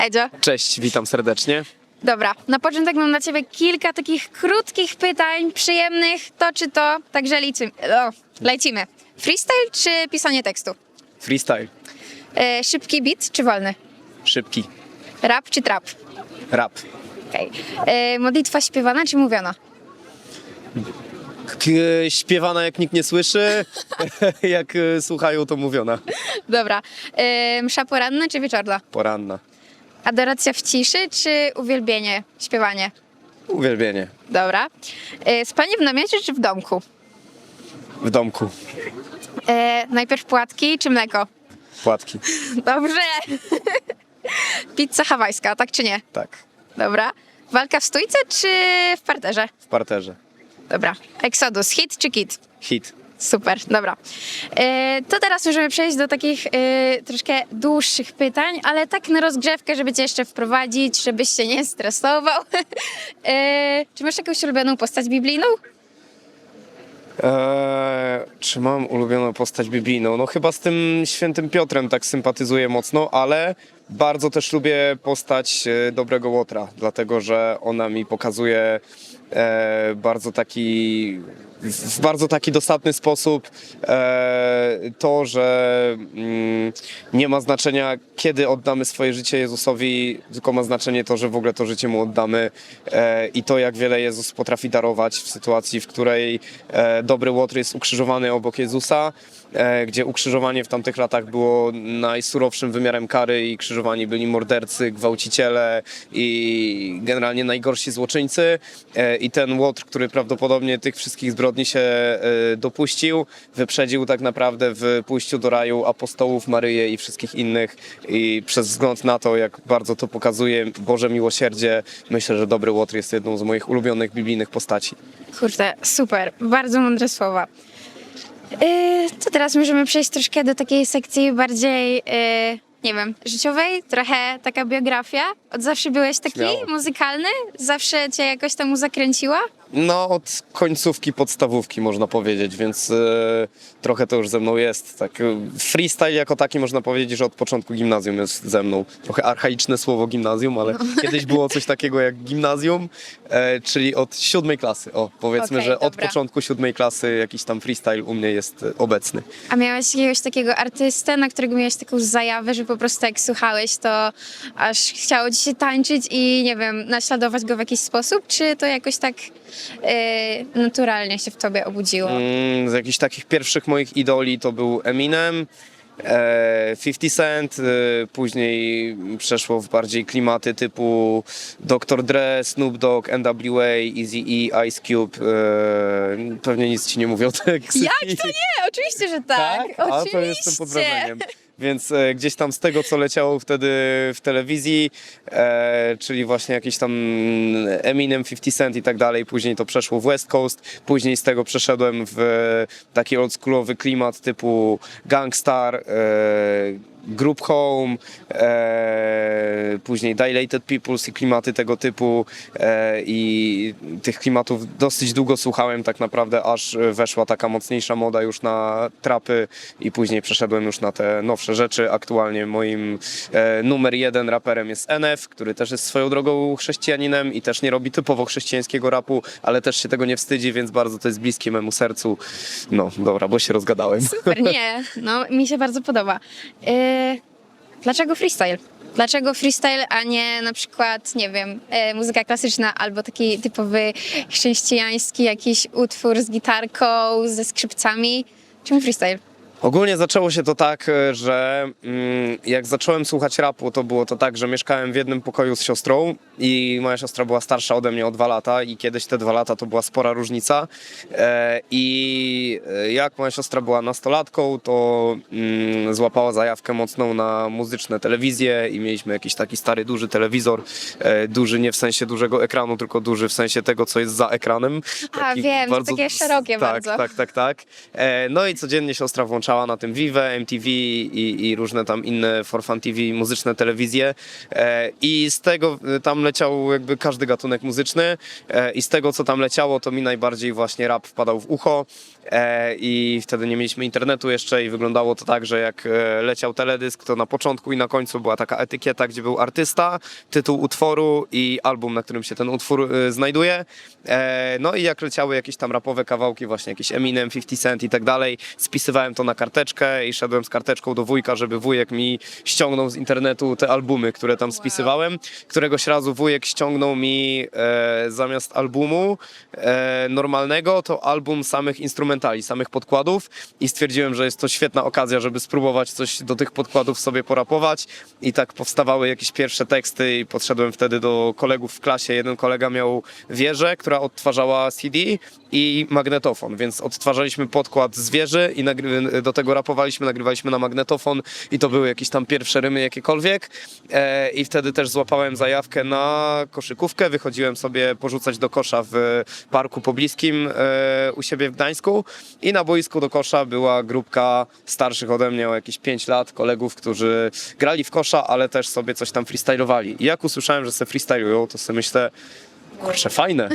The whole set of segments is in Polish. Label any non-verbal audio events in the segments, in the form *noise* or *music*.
Edzio. Cześć, witam serdecznie. Dobra, na początek mam dla ciebie kilka takich krótkich pytań, przyjemnych, to czy to, także lecimy. O, lecimy. Freestyle czy pisanie tekstu? Freestyle, E, szybki beat czy wolny? szybki, Rap czy trap? rap. Okay. E, modlitwa śpiewana czy mówiona? K- śpiewana jak nikt nie słyszy, *laughs* jak e, słuchają to mówiona. Dobra. E, msza poranna czy wieczorna? Poranna. Adoracja w ciszy czy uwielbienie, śpiewanie? Uwielbienie. Dobra. E, spanie w namiocie czy w domku? W domku. E, najpierw płatki czy mleko? Płatki. *laughs* Dobrze. Pizza hawajska, tak czy nie? Tak. Dobra. Walka w stójce czy w parterze? W parterze. Dobra. Exodus, hit czy kit? Hit. Super, dobra. E, to teraz możemy przejść do takich e, troszkę dłuższych pytań, ale tak na rozgrzewkę, żeby cię jeszcze wprowadzić, żebyś się nie stresował. *laughs* e, czy masz jakąś ulubioną postać biblijną? Eee, czy mam ulubioną postać biblijną? No chyba z tym świętym Piotrem tak sympatyzuję mocno, ale bardzo też lubię postać dobrego Łotra, dlatego że ona mi pokazuje e, bardzo taki w bardzo taki dostatny sposób e, to, że mm, nie ma znaczenia kiedy oddamy swoje życie Jezusowi, tylko ma znaczenie to, że w ogóle to życie Mu oddamy e, i to jak wiele Jezus potrafi darować w sytuacji, w której e, dobry Łotr jest ukrzyżowany obok Jezusa, gdzie ukrzyżowanie w tamtych latach było najsurowszym wymiarem kary i krzyżowani byli mordercy, gwałciciele i generalnie najgorsi złoczyńcy i ten Łotr, który prawdopodobnie tych wszystkich zbrodni się e, dopuścił, wyprzedził tak naprawdę w pójściu do raju apostołów, Maryję i wszystkich innych i przez wzgląd na to, jak bardzo to pokazuje Boże miłosierdzie, myślę, że dobry Łotr jest jedną z moich ulubionych biblijnych postaci. Kurde, super, bardzo mądre słowa. E, to teraz możemy przejść troszkę do takiej sekcji bardziej, e, nie wiem, życiowej, trochę taka biografia. Od zawsze byłeś taki Śmiało. muzykalny? Zawsze cię jakoś tam zakręciła? No, od końcówki podstawówki można powiedzieć, więc e, trochę to już ze mną jest. Tak, e, freestyle jako taki można powiedzieć, że od początku gimnazjum jest ze mną. Trochę archaiczne słowo gimnazjum, ale *laughs* kiedyś było coś takiego jak gimnazjum, e, czyli od siódmej klasy. O, powiedzmy, Okej, że od dobra. początku siódmej klasy jakiś tam freestyle u mnie jest e, obecny. A miałeś jakiegoś takiego artystę, na którego miałeś taką zajawę, że po prostu jak słuchałeś, to aż chciało ci się tańczyć i nie wiem, naśladować go w jakiś sposób? Czy to jakoś tak e, naturalnie się w tobie obudziło? Mm, z jakichś takich pierwszych moich idoli to był Eminem, e, 50 Cent, e, później przeszło w bardziej klimaty typu Dr. Dre, Snoop Dogg, NWA, Eazy-E, Ice Cube. E, pewnie nic ci nie mówią te Jak to nie? Oczywiście, że tak. A Oczywiście. to jestem pod wrażeniem. Więc e, gdzieś tam z tego, co leciało wtedy w telewizji, e, czyli właśnie jakiś tam Eminem, 50 Cent i tak dalej, później to przeszło w West Coast, później z tego przeszedłem w taki oldschoolowy klimat typu Gangstar, e, Group Home, e, później Dilated Peoples i klimaty tego typu e, i tych klimatów dosyć długo słuchałem tak naprawdę, aż weszła taka mocniejsza moda już na trapy i później przeszedłem już na te nowsze rzeczy. Aktualnie moim e, numer jeden raperem jest NF, który też jest swoją drogą chrześcijaninem i też nie robi typowo chrześcijańskiego rapu, ale też się tego nie wstydzi, więc bardzo to jest bliskie memu sercu. No dobra, bo się rozgadałem. Super, nie. No, mi się bardzo podoba. E, dlaczego freestyle? Dlaczego freestyle, a nie na przykład, nie wiem, e, muzyka klasyczna albo taki typowy chrześcijański jakiś utwór z gitarką, ze skrzypcami? Czemu freestyle? Ogólnie zaczęło się to tak, e, że mm, jak zacząłem słuchać rapu, to było to tak, że mieszkałem w jednym pokoju z siostrą i moja siostra była starsza ode mnie o dwa lata i kiedyś te dwa lata to była spora różnica. E, I e, jak moja siostra była nastolatką, to mm, złapała zajawkę mocną na muzyczne telewizje i mieliśmy jakiś taki stary, duży telewizor. E, duży nie w sensie dużego ekranu, tylko duży w sensie tego, co jest za ekranem. A, Taki wiem, takie szerokie tak, bardzo. Tak, tak, tak. E, no i codziennie siostra włączała leciała na tym Vive, MTV i, i różne tam inne For Fun TV, muzyczne telewizje. E, i z tego e, tam leciał jakby każdy gatunek muzyczny e, i z tego co tam leciało to mi najbardziej właśnie rap wpadał w ucho i wtedy nie mieliśmy internetu jeszcze i wyglądało to tak, że jak e, leciał teledysk to na początku i na końcu była taka etykieta, gdzie był artysta, tytuł utworu i album, na którym się ten utwór e, znajduje. E, no i jak leciały jakieś tam rapowe kawałki, właśnie jakieś Eminem, 50 Cent i tak dalej, spisywałem to na karteczkę i szedłem z karteczką do wujka, żeby wujek mi ściągnął z internetu te albumy, które tam spisywałem. Któregoś razu wujek ściągnął mi e, zamiast albumu e, normalnego, to album samych instrumentali, samych podkładów i stwierdziłem, że jest to świetna okazja, żeby spróbować coś do tych podkładów sobie porapować. I tak powstawały jakieś pierwsze teksty i podszedłem wtedy do kolegów w klasie. Jeden kolega miał wieżę, która odtwarzała CD i magnetofon, więc odtwarzaliśmy podkład z wieży i do tego rapowaliśmy, nagrywaliśmy na magnetofon i to były jakieś tam pierwsze rymy jakiekolwiek. E, i wtedy też złapałem zajawkę na koszykówkę, wychodziłem sobie porzucać do kosza w parku pobliskim e, u siebie w Gdańsku i na boisku do kosza była grupka starszych ode mnie o jakieś 5 lat, kolegów, którzy grali w kosza, ale też sobie coś tam freestylowali. I jak usłyszałem, że se freestylują, to sobie myślę, kurczę, fajne.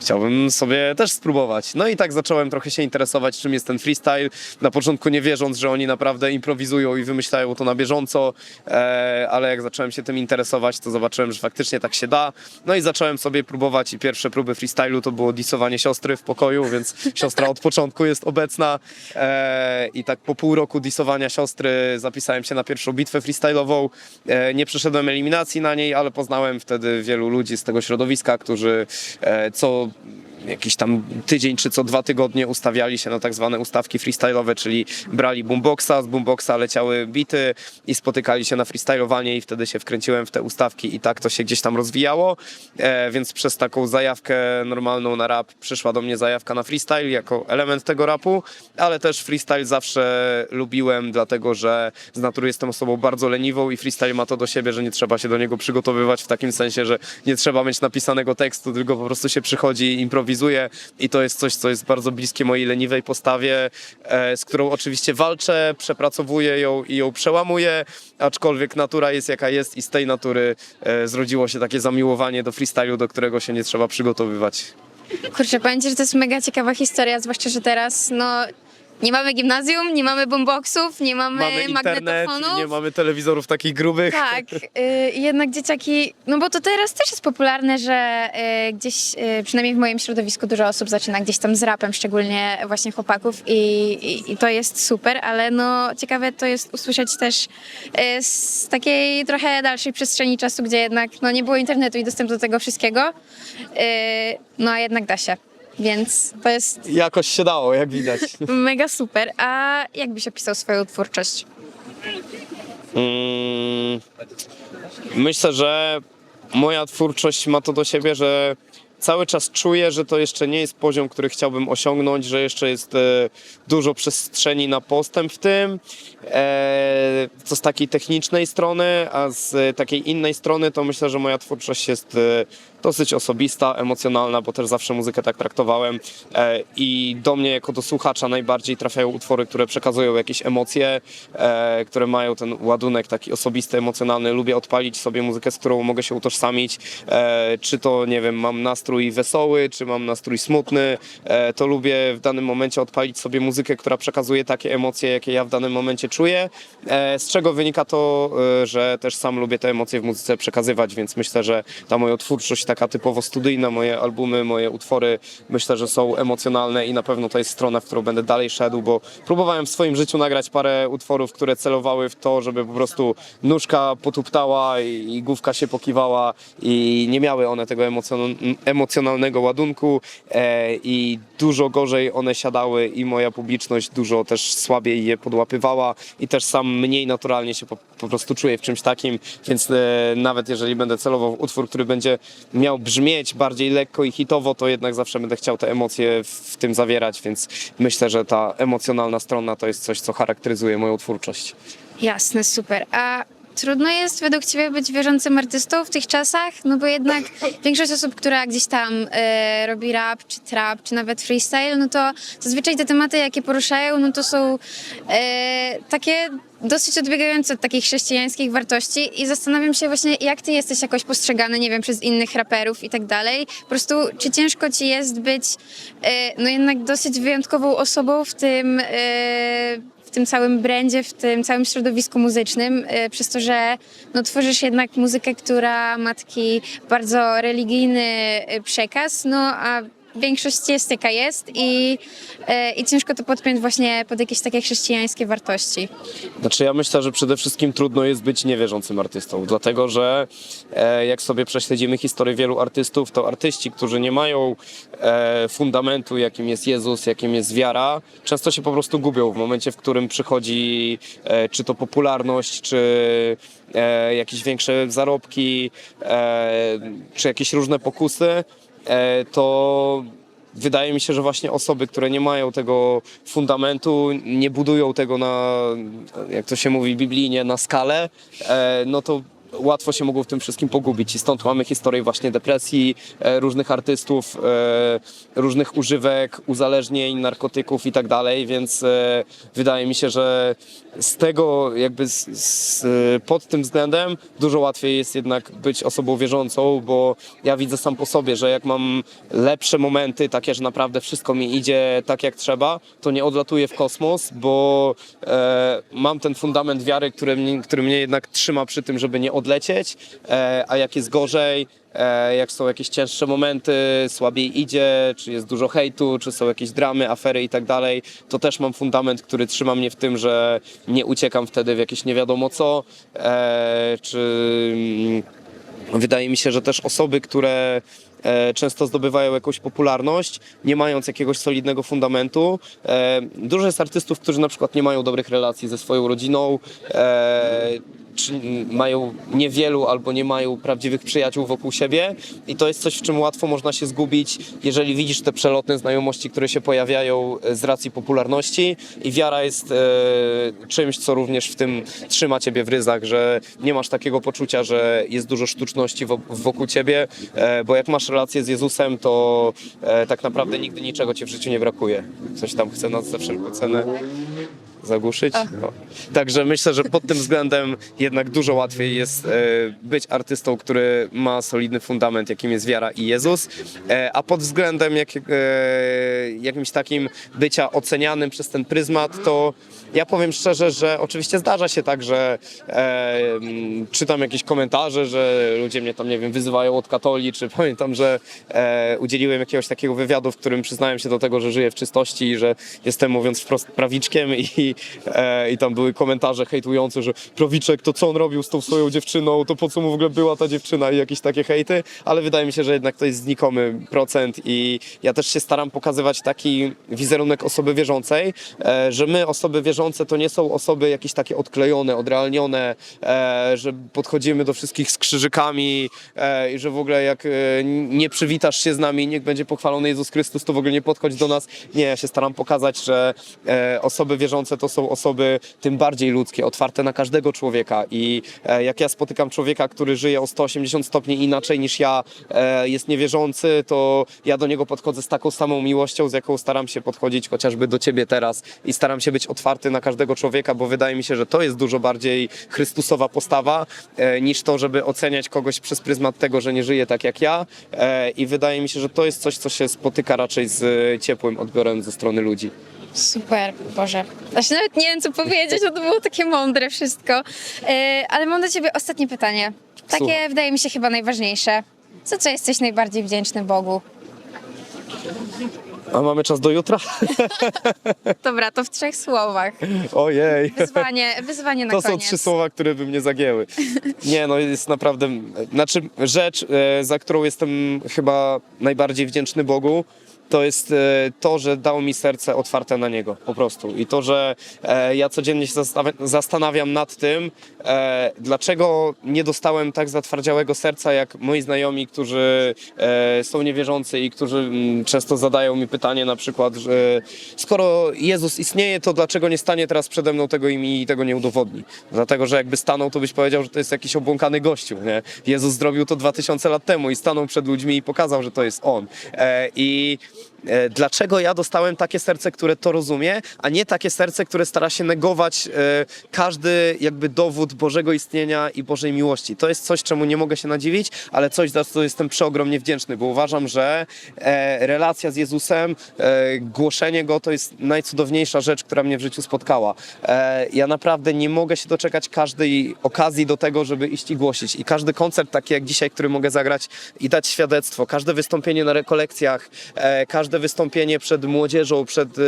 Chciałbym sobie też spróbować. No i tak zacząłem trochę się interesować, czym jest ten freestyle. Na początku nie wierząc, że oni naprawdę improwizują i wymyślają to na bieżąco, e, ale jak zacząłem się tym interesować, to zobaczyłem, że faktycznie tak się da. No i zacząłem sobie próbować i pierwsze próby freestylu to było disowanie siostry w pokoju, więc siostra od początku jest obecna e, i tak po pół roku disowania siostry zapisałem się na pierwszą bitwę freestylową. E, nie przeszedłem eliminacji na niej, ale poznałem wtedy wielu ludzi z tego środowiska, którzy e, co jakiś tam tydzień czy co dwa tygodnie ustawiali się na tak zwane ustawki freestyle'owe, czyli brali boomboxa, z boomboxa leciały bity i spotykali się na freestylowanie i wtedy się wkręciłem w te ustawki i tak to się gdzieś tam rozwijało, e, więc przez taką zajawkę normalną na rap przyszła do mnie zajawka na freestyle jako element tego rapu, ale też freestyle zawsze lubiłem, dlatego że z natury jestem osobą bardzo leniwą i freestyle ma to do siebie, że nie trzeba się do niego przygotowywać w takim sensie, że nie trzeba mieć napisanego tekstu, tylko po prostu się przychodzi i improwizuje i to jest coś, co jest bardzo bliskie mojej leniwej postawie, e, z którą oczywiście walczę, przepracowuję ją i ją przełamuję, aczkolwiek natura jest jaka jest i z tej natury e, zrodziło się takie zamiłowanie do freestylu, do którego się nie trzeba przygotowywać. Kurczę, powiem ci, że to jest mega ciekawa historia, zwłaszcza, że teraz, no, nie mamy gimnazjum, nie mamy boomboxów, nie mamy, Mamy internet, magnetofonów. nie mamy telewizorów takich grubych. Tak, y, jednak dzieciaki, no bo to teraz też jest popularne, że y, gdzieś, y, przynajmniej w moim środowisku dużo osób zaczyna gdzieś tam z rapem, szczególnie właśnie chłopaków i, i, i to jest super, ale no ciekawe to jest usłyszeć też y, z takiej trochę dalszej przestrzeni czasu, gdzie jednak no, nie było internetu i dostępu do tego wszystkiego, y, no a jednak da się, więc to jest Jakoś się dało, jak widać. *laughs* mega super. A jak byś opisał swoją twórczość? Mm, myślę, że moja twórczość ma to do siebie, że cały czas czuję, że to jeszcze nie jest poziom, który chciałbym osiągnąć, że jeszcze jest e, dużo przestrzeni na postęp w tym. E, to z takiej technicznej strony, a z e, takiej innej strony to myślę, że moja twórczość jest e, dosyć osobista, emocjonalna, bo też zawsze muzykę tak traktowałem e, i do mnie jako do słuchacza najbardziej trafiają utwory, które przekazują jakieś emocje, e, które mają ten ładunek taki osobisty, emocjonalny. Lubię odpalić sobie muzykę, z którą mogę się utożsamić, e, czy to, nie wiem, mam nastrój wesoły, czy mam nastrój smutny, to lubię w danym momencie odpalić sobie muzykę, która przekazuje takie emocje, jakie ja w danym momencie czuję, z czego wynika to, że też sam lubię te emocje w muzyce przekazywać, więc myślę, że ta moja twórczość taka typowo studyjna, moje albumy, moje utwory, myślę, że są emocjonalne i na pewno to jest strona, w którą będę dalej szedł, bo próbowałem w swoim życiu nagrać parę utworów, które celowały w to, żeby po prostu nóżka potuptała i, i główka się pokiwała i nie miały one tego emocjon- emocjonalnego ładunku e, i dużo gorzej one siadały i moja publiczność dużo też słabiej je podłapywała i też sam mniej naturalnie się po, po prostu czuję w czymś takim, więc e, nawet jeżeli będę celował w utwór, który będzie miał brzmieć bardziej lekko i hitowo, to jednak zawsze będę chciał te emocje w, tym zawierać, więc myślę, że ta emocjonalna strona to jest coś, co charakteryzuje moją twórczość. Jasne, super. A trudno jest według Ciebie być wierzącym artystą w tych czasach? No bo jednak *laughs* większość osób, która gdzieś tam e, robi rap, czy trap, czy nawet freestyle, no to zazwyczaj te tematy, jakie poruszają, no to są e, takie dosyć odbiegające od takich chrześcijańskich wartości i zastanawiam się właśnie, jak Ty jesteś jakoś postrzegany, nie wiem, przez innych raperów i tak dalej. Po prostu, czy ciężko Ci jest być, e, no jednak dosyć wyjątkową osobą w tym... E, w tym całym brandzie, w tym całym środowisku muzycznym, y, przez to, że no, tworzysz jednak muzykę, która ma taki bardzo religijny przekaz, no a większość jest jaka jest i, y, i ciężko to podpiąć właśnie pod jakieś takie chrześcijańskie wartości. Znaczy ja myślę, że przede wszystkim trudno jest być niewierzącym artystą, dlatego że e, jak sobie prześledzimy historię wielu artystów, to artyści, którzy nie mają e, fundamentu, jakim jest Jezus, jakim jest wiara, często się po prostu gubią w momencie, w którym przychodzi e, czy to popularność, czy e, jakieś większe zarobki, e, czy jakieś różne pokusy, e, to wydaje mi się, że właśnie osoby, które nie mają tego fundamentu, nie budują tego na, jak to się mówi biblijnie, na skalę, e, no to łatwo się mogą w tym wszystkim pogubić. I stąd mamy historię właśnie depresji, e, różnych artystów, e, różnych używek, uzależnień, narkotyków i tak dalej, więc e, wydaje mi się, że z tego jakby z, z, pod tym względem dużo łatwiej jest jednak być osobą wierzącą, bo ja widzę sam po sobie, że jak mam lepsze momenty, takie, że naprawdę wszystko mi idzie tak jak trzeba, to nie odlatuję w kosmos, bo e, mam ten fundament wiary, który mnie, który mnie jednak trzyma przy tym, żeby nie odlecieć, e, a jak jest gorzej, jak są jakieś cięższe momenty, słabiej idzie, czy jest dużo hejtu, czy są jakieś dramy, afery i tak dalej, to też mam fundament, który trzyma mnie w tym, że nie uciekam wtedy w jakieś nie wiadomo co, e, czy mm, wydaje mi się, że też osoby, które e, często zdobywają jakąś popularność, nie mając jakiegoś solidnego fundamentu. E, dużo jest artystów, którzy na przykład nie mają dobrych relacji ze swoją rodziną, e, czy mają niewielu albo nie mają prawdziwych przyjaciół wokół siebie. I to jest coś, w czym łatwo można się zgubić, jeżeli widzisz te przelotne znajomości, które się pojawiają e, z racji popularności. I wiara jest e, czymś, co również w tym trzyma ciebie w ryzach, że nie masz takiego poczucia, że jest dużo sztuczności wo- wokół ciebie, e, bo jak masz relację z Jezusem, to e, tak naprawdę nigdy niczego ci w życiu nie brakuje. Coś tam chce nas za wszelką cenę zagłuszyć. No. Także myślę, że pod tym względem jednak dużo łatwiej jest e, być artystą, który ma solidny fundament, jakim jest wiara i Jezus, e, a pod względem jak, e, jakimś takim bycia ocenianym przez ten pryzmat, to ja powiem szczerze, że oczywiście zdarza się tak, że czytam jakieś komentarze, że ludzie mnie tam, nie wiem, wyzywają od katoli, czy *laughs* pamiętam, że udzieliłem jakiegoś takiego wywiadu, w którym przyznałem się do tego, że żyję w czystości i że jestem, mówiąc wprost, prawiczkiem i, e, i tam były komentarze hejtujące, że prawiczek, to co on robił z tą swoją dziewczyną, to po co mu w ogóle była ta dziewczyna? I jakieś takie hejty, ale wydaje mi się, że jednak to jest znikomy procent i ja też się staram pokazywać taki wizerunek osoby wierzącej, e, że my, osoby wierzące, to nie są osoby jakieś takie odklejone, odrealnione, e, że podchodzimy do wszystkich z krzyżykami e, i że w ogóle jak e, nie przywitasz się z nami, niech będzie pochwalony Jezus Chrystus, to w ogóle nie podchodź do nas. Nie, ja się staram pokazać, że e, osoby wierzące to są osoby tym bardziej ludzkie, otwarte na każdego człowieka i e, jak ja spotykam człowieka, który żyje o 180 stopni inaczej niż ja, e, jest niewierzący, to ja do niego podchodzę z taką samą miłością, z jaką staram się podchodzić chociażby do ciebie teraz i staram się być otwarty na każdego człowieka, bo wydaje mi się, że to jest dużo bardziej chrystusowa postawa e, niż to, żeby oceniać kogoś przez pryzmat tego, że nie żyje tak jak ja i wydaje mi się, że to jest coś, co się spotyka raczej z ciepłym odbiorem ze strony ludzi. Super, Boże. Znaczy nawet nie wiem, co powiedzieć, bo to było takie mądre wszystko. E, ale mam do ciebie ostatnie pytanie. Takie Słucham. wydaje mi się chyba najważniejsze. Za co jesteś najbardziej wdzięczny Bogu? A mamy czas do jutra? *laughs* Dobra, to w trzech słowach. Ojej. Wyzwanie, wyzwanie na To są koniec. trzy słowa, które by mnie zagięły. Nie, no jest naprawdę, znaczy rzecz, e, za którą jestem chyba najbardziej wdzięczny Bogu, to jest e, to, że dał mi serce otwarte na Niego, po prostu. I to, że e, ja codziennie się zastanawiam nad tym, e, dlaczego nie dostałem tak zatwardziałego serca, jak moi znajomi, którzy są niewierzący i którzy mm, często zadają mi pytanie na przykład, że skoro Jezus istnieje, to dlaczego nie stanie teraz przede mną tego i mi tego nie udowodni? Dlatego, że jakby stanął, to byś powiedział, że to jest jakiś obłąkany gościu, nie? Jezus zrobił to 2000 lat temu i stanął przed ludźmi i pokazał, że to jest On. I it dlaczego ja dostałem takie serce, które to rozumie, a nie takie serce, które stara się negować e, każdy jakby dowód Bożego istnienia i Bożej miłości. To jest coś, czemu nie mogę się nadziwić, ale coś, za co jestem przeogromnie wdzięczny, bo uważam, że e, relacja z Jezusem, e, głoszenie Go to jest najcudowniejsza rzecz, która mnie w życiu spotkała. E, ja naprawdę nie mogę się doczekać każdej okazji do tego, żeby iść i głosić. I każdy koncert taki jak dzisiaj, który mogę zagrać i dać świadectwo, każde wystąpienie na rekolekcjach, e, każde wystąpienie przed młodzieżą, przed e,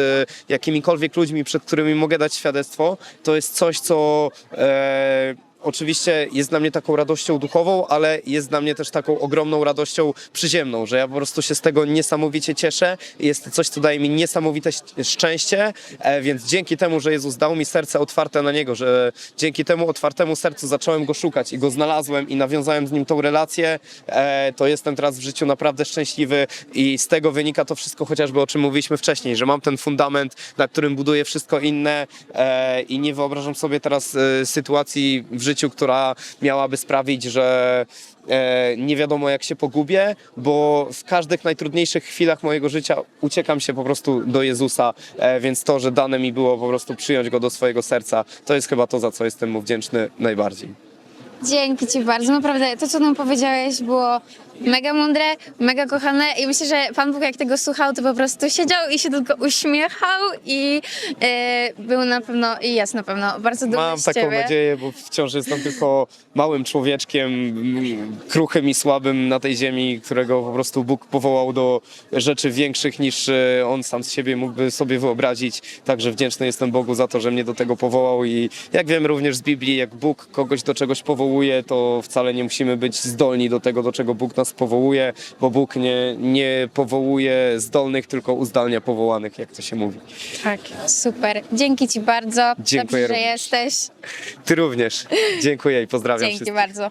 jakimikolwiek ludźmi, przed którymi mogę dać świadectwo, to jest coś, co e, oczywiście jest dla mnie taką radością duchową, ale jest dla mnie też taką ogromną radością przyziemną, że ja po prostu się z tego niesamowicie cieszę. Jest to coś, co daje mi niesamowite szczęście, e, więc dzięki temu, że Jezus dał mi serce otwarte na Niego, że dzięki temu otwartemu sercu zacząłem Go szukać i Go znalazłem i nawiązałem z Nim tą relację, e, to jestem teraz w życiu naprawdę szczęśliwy i z tego wynika to wszystko chociażby o czym mówiliśmy wcześniej, że mam ten fundament, na którym buduję wszystko inne e, i nie wyobrażam sobie teraz sytuacji w życiu, która miałaby sprawić, że e, nie wiadomo jak się pogubię, bo w każdych najtrudniejszych chwilach mojego życia uciekam się po prostu do Jezusa, e, więc to, że dane mi było po prostu przyjąć Go do swojego serca, to jest chyba to, za co jestem Mu wdzięczny najbardziej. Dzięki Ci bardzo. Naprawdę to, co nam powiedziałeś, było mega mądre, mega kochane i myślę, że Pan Bóg jak tego słuchał, to po prostu siedział i się tylko uśmiechał i e, był na pewno, i jest na pewno bardzo dumny Mam z taką Ciebie. nadzieję, bo wciąż jestem tylko małym człowieczkiem, kruchym i słabym na tej ziemi, którego po prostu Bóg powołał do rzeczy większych niż e, on sam z siebie mógłby sobie wyobrazić. Także wdzięczny jestem Bogu za to, że mnie do tego powołał i jak wiem również z Biblii, jak Bóg kogoś do czegoś powołuje, to wcale nie musimy być zdolni do tego, do czego Bóg nas powołuje, bo Bóg nie, nie powołuje zdolnych, tylko uzdalnia powołanych, jak to się mówi. Tak, super. Dzięki Ci bardzo. Dziękuję Dobrze, że również. jesteś. Ty również. Dziękuję i pozdrawiam Dzięki wszystkich. bardzo.